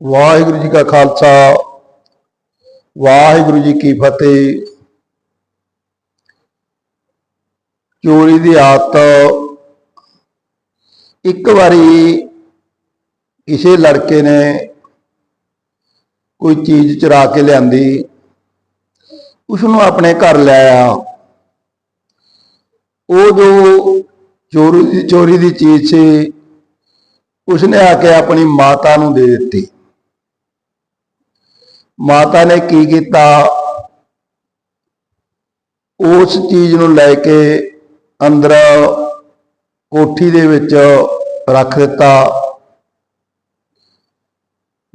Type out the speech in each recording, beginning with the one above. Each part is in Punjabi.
ਵਾਹਿਗੁਰੂ ਜੀ ਕਾ ਖਾਲਸਾ, ਵਾਹਿਗੁਰੂ ਜੀ ਕੀ ਫਤਿਹ। ਚੋਰੀ ਦੀ ਆਦਤ ਇੱਕ ਵਾਰੀ ਕਿਸੇ ਲੜਕੇ ਨੇ ਕੋਈ ਚੀਜ਼ ਚੁਰਾ ਕੇ ਲਿਆਂਦੀ ਉਸ ਨੂੰ ਆਪਣੇ ਘਰ ਲੈ ਆਇਆ। ਉਹ ਜੋ ਚੋਰੀ ਦੀ ਚੋਰੀ ਦੀ ਚੀਜ਼ ਸੀ, ਉਸਨੇ ਆ ਕੇ ਆਪਣੀ ਮਾਤਾ ਨੂੰ ਦੇ ਦਿੱਤੀ। ਮਾਤਾ ਨੇ ਕੀ ਕੀਤਾ? ਉਸ ਚੀਜ਼ ਨੂੰ ਲੈ ਕੇ ਅੰਦਰ ਕੋਠੀ ਦੇ ਵਿੱਚ ਰੱਖ ਦਿੱਤਾ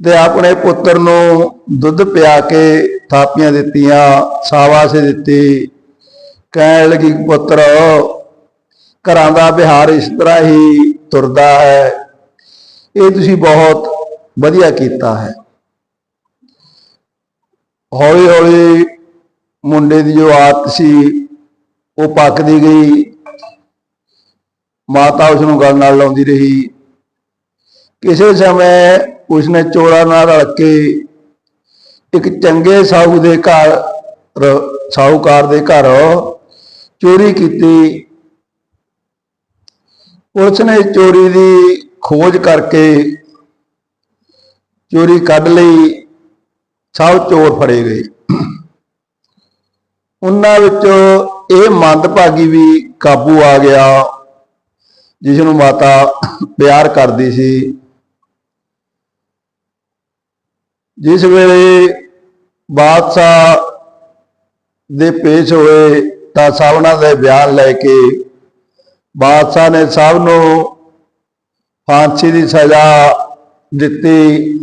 ਤੇ ਆਪਣੇ ਪੁੱਤਰ ਨੂੰ ਦੁੱਧ ਪਿਆ ਕੇ ਥਾਪੀਆਂ ਦਿੱਤੀਆਂ, ਸਾਵਾਸੇ ਦਿੱਤੀ। ਕਹਿਣ ਲੱਗੀ, ਪੁੱਤਰ, ਘਰਾਂ ਦਾ ਵਿਹਾਰ ਇਸ ਤਰ੍ਹਾਂ ਹੀ ਤੁਰਦਾ ਹੈ। ਇਹ ਤੁਸੀਂ ਬਹੁਤ ਵਧੀਆ ਕੀਤਾ ਹੈ। ਹੌਲੀ ਹੌਲੀ ਮੁੰਡੇ ਦੀ ਜੋ ਆਦਤ ਸੀ, ਉਹ ਪੱਕਦੀ ਗਈ। ਮਾਤਾ ਉਸ ਨੂੰ ਗੱਲ ਨਾਲ ਲਾਉਂਦੀ ਰਹੀ। ਕਿਸੇ ਸਮੇਂ ਉਸਨੇ ਚੋਰਾਂ ਨਾਲ ਰਲ ਕੇ ਇੱਕ ਚੰਗੇ ਸਾਹੂ ਦੇ ਘਰ, ਰ- ਸਾਹੂਕਾਰ ਦੇ ਘਰ ਚੋਰੀ ਕੀਤੀ। ਪੁਲਿਸ ਨੇ ਚੋਰੀ ਦੀ ਖੋਜ ਕਰਕੇ ਚੋਰੀ ਕੱਢ ਲਈ। ਸਭ ਚੋਰ ਫੜੇ ਗਏ। ਉਹਨਾਂ ਵਿੱਚੋਂ ਇਹ ਮੰਦਭਾਗੀ ਵੀ ਕਾਬੂ ਆ ਗਿਆ ਜਿਸ ਨੂੰ ਮਾਤਾ ਪਿਆਰ ਕਰਦੀ ਸੀ। ਜਿਸ ਵੇਲੇ ਬਾਦਸ਼ਾਹ ਦੇ ਪੇਸ਼ ਹੋਏ ਤਾਂ ਸਭਨਾਂ ਦੇ ਬਿਆਨ ਲੈ ਕੇ ਬਾਦਸ਼ਾਹ ਨੇ ਸਭ ਨੂੰ ਫਾਂਸੀ ਦੀ ਸਜ਼ਾ ਦਿੱਤੀ।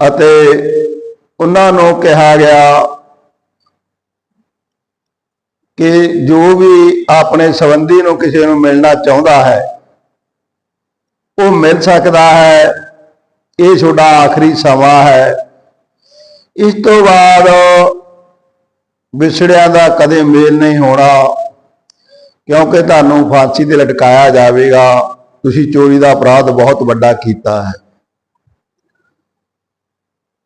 ਅਤੇ ਉਹਨਾਂ ਨੂੰ ਕਿਹਾ ਗਿਆ ਕਿ ਜੋ ਵੀ ਆਪਣੇ ਸੰਬੰਧੀ ਨੂੰ ਕਿਸੇ ਨੂੰ ਮਿਲਣਾ ਚਾਹੁੰਦਾ ਹੈ, ਉਹ ਮਿਲ ਸਕਦਾ ਹੈ। ਇਹ ਤੁਹਾਡਾ ਆਖਰੀ ਸਮਾਂ ਹੈ। ਇਸ ਤੋਂ ਬਾਅਦ ਵਿਛੜਿਆਂ ਦਾ ਕਦੇ ਮੇਲ ਨਹੀਂ ਹੋਣਾ, ਕਿਉਂਕਿ ਤੁਹਾਨੂੰ ਫਾਂਸੀ ਤੇ ਲਟਕਾਇਆ ਜਾਵੇਗਾ। ਤੁਸੀਂ ਚੋਰੀ ਦਾ ਅਪਰਾਧ ਬਹੁਤ ਵੱਡਾ ਕੀਤਾ ਹੈ।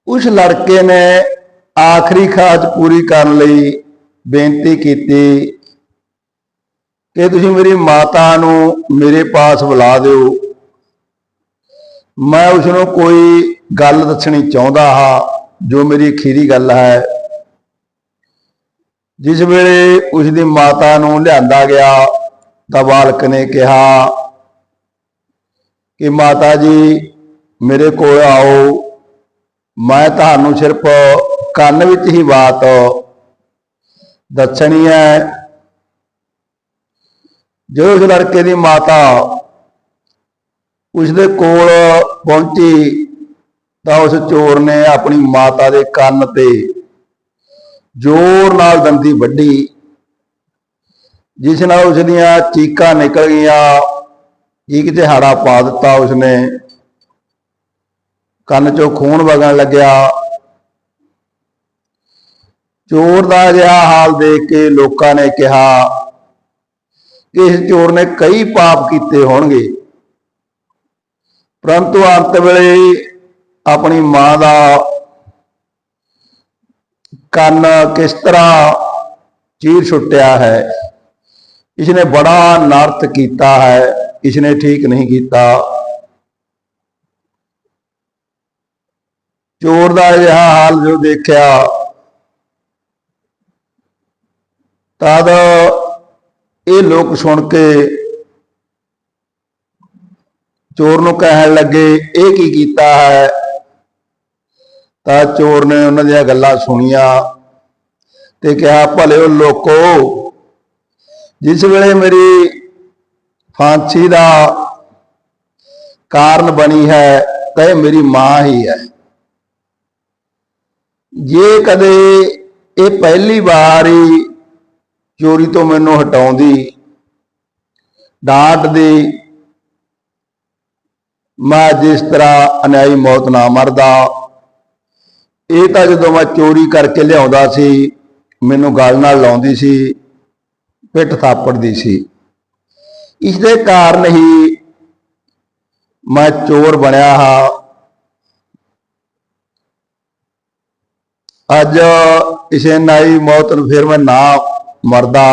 ਉਸ ਲੜਕੇ ਨੇ ਆਖਰੀ ਖਾਜ ਪੂਰੀ ਕਰਨ ਲਈ ਬੇਨਤੀ ਕੀਤੀ ਕਿ ਤੁਸੀਂ ਮੇਰੀ ਮਾਤਾ ਨੂੰ ਮੇਰੇ ਪਾਸ ਬੁਲਾ ਦਿਓ। ਮੈਂ ਉਸ ਨੂੰ ਕੋਈ ਗੱਲ ਦੱਸਣੀ ਚਾਹੁੰਦਾ ਹਾਂ, ਜੋ ਮੇਰੀ ਅਖੀਰੀ ਗੱਲ ਹੈ। ਜਿਸ ਵੇਲੇ ਉਸ ਦੀ ਮਾਤਾ ਨੂੰ ਲਿਆਂਦਾ ਗਿਆ, ਤਾਂ ਬਾਲਕ ਨੇ ਕਿਹਾ ਕਿ ਮਾਤਾ ਜੀ, ਮੇਰੇ ਕੋਲ ਆਓ। ਮੈਂ ਤੁਹਾਨੂੰ ਸਿਰਫ ਕੰਨ ਵਿੱਚ ਹੀ ਬਾਤ ਦੱਸਣੀ ਹੈ। ਜਦੋਂ ਉਸ ਲੜਕੇ ਦੀ ਮਾਤਾ ਉਸ ਦੇ ਕੋਲ ਪਹੁੰਚੀ ਤਾਂ ਉਸ ਚੋਰ ਨੇ ਆਪਣੀ ਮਾਤਾ ਦੇ ਕੰਨ ਤੇ ਜ਼ੋਰ ਨਾਲ ਦੰਦੀ ਵੱਢੀ, ਜਿਸ ਨਾਲ ਉਸ ਦੀਆਂ ਚੀਕਾਂ ਨਿਕਲ ਗਈਆਂ। ਇੱਕ ਦਿਹਾੜਾ ਪਾ ਦਿੱਤਾ ਉਸਨੇ। ਕੰਨ ਚੋਂ ਖੂਨ ਵਗਣ ਲੱਗਿਆ। ਚੋਰ ਦਾ ਅਜਿਹਾ ਹਾਲ ਦੇਖ ਕੇ ਲੋਕਾਂ ਨੇ ਕਿਹਾ ਕਿ ਇਸ ਚੋਰ ਨੇ ਕਈ ਪਾਪ ਕੀਤੇ ਹੋਣਗੇ। ਪਰੰਤੂ ਅੰਤ ਵੇਲੇ ਆਪਣੀ ਮਾਂ ਦਾ ਕੰਨ ਕਿਸ ਤਰ੍ਹਾਂ ਚੀਰ ਛੁੱਟਿਆ ਹੈ? ਇਸਨੇ ਬੜਾ ਨਰਤ ਕੀਤਾ ਹੈ। ਇਸਨੇ ਠੀਕ ਨਹੀਂ ਕੀਤਾ। ਚੋਰ ਦਾ ਅਜਿਹਾ ਹਾਲ ਜੋ ਦੇਖਿਆ ਤਦ ਇਹ ਲੋਕ ਸੁਣ ਕੇ ਚੋਰ ਨੂੰ ਕਹਿਣ ਲੱਗੇ, ਇਹ ਕੀ ਕੀਤਾ ਹੈ? ਤਾਂ ਚੋਰ ਨੇ ਉਹਨਾਂ ਦੀਆਂ ਗੱਲਾਂ ਸੁਣੀਆਂ ਤੇ ਕਿਹਾ, ਭਲੇ ਉਹ ਲੋਕੋ, ਜਿਸ ਵੇਲੇ ਮੇਰੀ ਫਾਂਸੀ ਦਾ ਕਾਰਨ ਬਣੀ ਹੈ ਤਾਂ ਇਹ ਮੇਰੀ ਮਾਂ ਹੀ ਹੈ। ਜੇ ਕਦੇ ਇਹ ਪਹਿਲੀ ਵਾਰ ਹੀ ਚੋਰੀ ਤੋਂ ਮੈਨੂੰ ਹਟਾਉਂਦੀ ਡਾਂਟਦੀ ਮੈਂ ਜਿਸ ਤਰ੍ਹਾਂ ਅਨਿਆਈ ਮੌਤ ਨਾ ਮਰਦਾ, ਇਹ ਤਾਂ ਜਦੋਂ ਮੈਂ ਚੋਰੀ ਕਰਕੇ ਲਿਆਉਂਦਾ ਸੀ, ਮੈਨੂੰ ਗੱਲ ਨਾਲ ਲਾਉਂਦੀ ਸੀ, ਪਿੱਠ ਥਾਪੜਦੀ ਸੀ। ਇਸ ਦੇ ਕਾਰਨ ਹੀ ਮੈਂ ਚੋਰ ਬਣਿਆ ਹਾਂ। ਅੱਜ ਕਿਸੇ ਨਾਈ ਮੌਤ ਨੂੰ ਫਿਰ ਮੈਂ ਨਾ ਮਰਦਾ।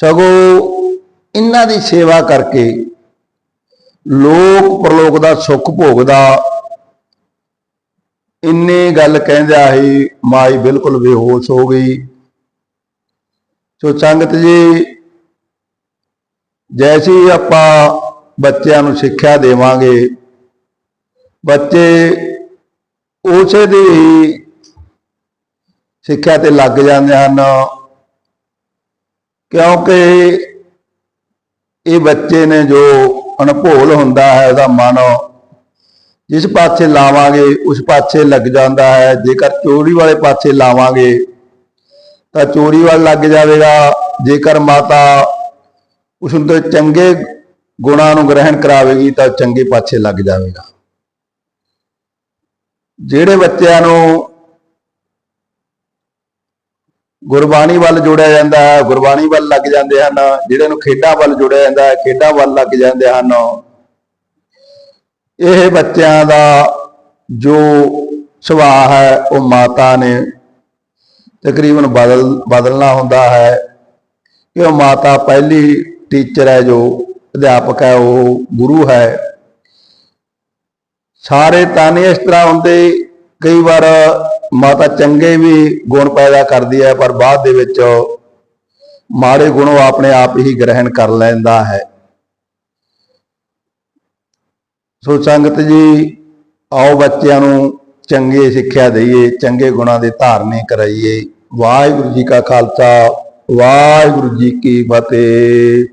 ਸਗੋਂ ਇਹਨਾਂ ਦੀ ਸੇਵਾ ਕਰਕੇ ਲੋਕ ਪ੍ਰਲੋਕ ਦਾ ਸੁੱਖ ਭੋਗਦਾ। ਇੰਨੀ ਗੱਲ ਕਹਿੰਦਿਆ ਹੀ ਮਾਈ ਬਿਲਕੁਲ ਬੇਹੋਸ਼ ਹੋ ਗਈ। ਸੋ ਸੰਗਤ ਜੀ, ਜੈਸੀ ਆਪਾਂ ਬੱਚਿਆਂ ਨੂੰ ਸਿੱਖਿਆ ਦੇਵਾਂਗੇ, ਬੱਚੇ ਉਸੇ ਦੀ ਹੀ ਸਿੱਖਿਆ ਤੇ ਲੱਗ ਜਾਂਦੇ ਹਨ। ਕਿਉਂਕਿ ਇਹ ਬੱਚੇ ਨੇ ਜੋ ਅਣਭੋਲ ਹੁੰਦਾ ਹੈ, ਉਹਦਾ ਮਨ ਜਿਸ ਪਾਸੇ ਲਾਵਾਂਗੇ, ਉਸ ਪਾਸੇ ਲੱਗ ਜਾਂਦਾ ਹੈ। ਜੇਕਰ ਚੋਰੀ ਵਾਲੇ ਪਾਸੇ ਲਾਵਾਂਗੇ, ਤਾਂ ਚੋਰੀ ਵੱਲ ਲੱਗ ਜਾਵੇਗਾ। ਜੇਕਰ ਮਾਤਾ ਉਸ ਨੂੰ ਚੰਗੇ ਗੁਣਾਂ ਨੂੰ ਗ੍ਰਹਿਣ ਕਰਾਵੇਗੀ, ਤਾਂ ਚੰਗੇ ਪਾਸੇ ਲੱਗ ਜਾਵੇਗਾ। ਜਿਹੜੇ ਬੱਚਿਆਂ ਨੂੰ ਗੁਰਬਾਣੀ ਵੱਲ ਜੋੜਿਆ ਜਾਂਦਾ ਹੈ, ਗੁਰਬਾਣੀ ਵੱਲ ਲੱਗ ਜਾਂਦੇ ਹਨ, ਜਿਹੜੇ ਨੂੰ ਖੇਡਾਂ ਵੱਲ ਜੋੜਿਆ ਜਾਂਦਾ ਹੈ, ਖੇਡਾਂ ਵੱਲ ਲੱਗ ਜਾਂਦੇ ਹਨ, ਇਹ ਬੱਚਿਆਂ ਦਾ ਜੋ ਸੁਭਾਅ ਹੈ, ਉਹ ਮਾਤਾ ਨੇ ਤਕਰੀਬਨ ਬਦਲ, ਬਦਲਣਾ ਹੁੰਦਾ ਹੈ ਕਿ ਉਹ ਮਾਤਾ ਪਹਿਲੀ ਟੀਚਰ ਹੈ ਜੋ ਅਧਿਆਪਕ ਹੈ, ਉਹ ਗੁਰੂ ਹੈ। ਸਾਰੇ ਤਾਨੇ ਇਸ ਤਰ੍ਹਾਂ ਹੁੰਦੇ, ਕਈ ਵਾਰ ਮਾਤਾ ਚੰਗੇ ਵੀ ਗੁਣ ਪੈਦਾ ਕਰਦੀ ਹੈ, ਪਰ ਬਾਅਦ ਦੇ ਵਿੱਚ ਮਾੜੇ ਗੁਣ ਉਹ ਆਪਣੇ ਆਪ ਹੀ ਗ੍ਰਹਿਣ ਕਰ ਲੈਂਦਾ ਹੈ। ਸੋ ਸੰਗਤ ਜੀ, ਆਓ ਬੱਚਿਆਂ ਨੂੰ ਚੰਗੇ ਸਿੱਖਿਆ ਦਈਏ, ਚੰਗੇ ਗੁਣਾਂ ਦੇ ਧਾਰਨੇ ਕਰਾਈਏ। ਵਾਹਿਗੁਰੂ ਜੀ ਕਾ ਖਾਲਸਾ, ਵਾਹਿਗੁਰੂ ਜੀ ਕੀ ਫਤਿਹ।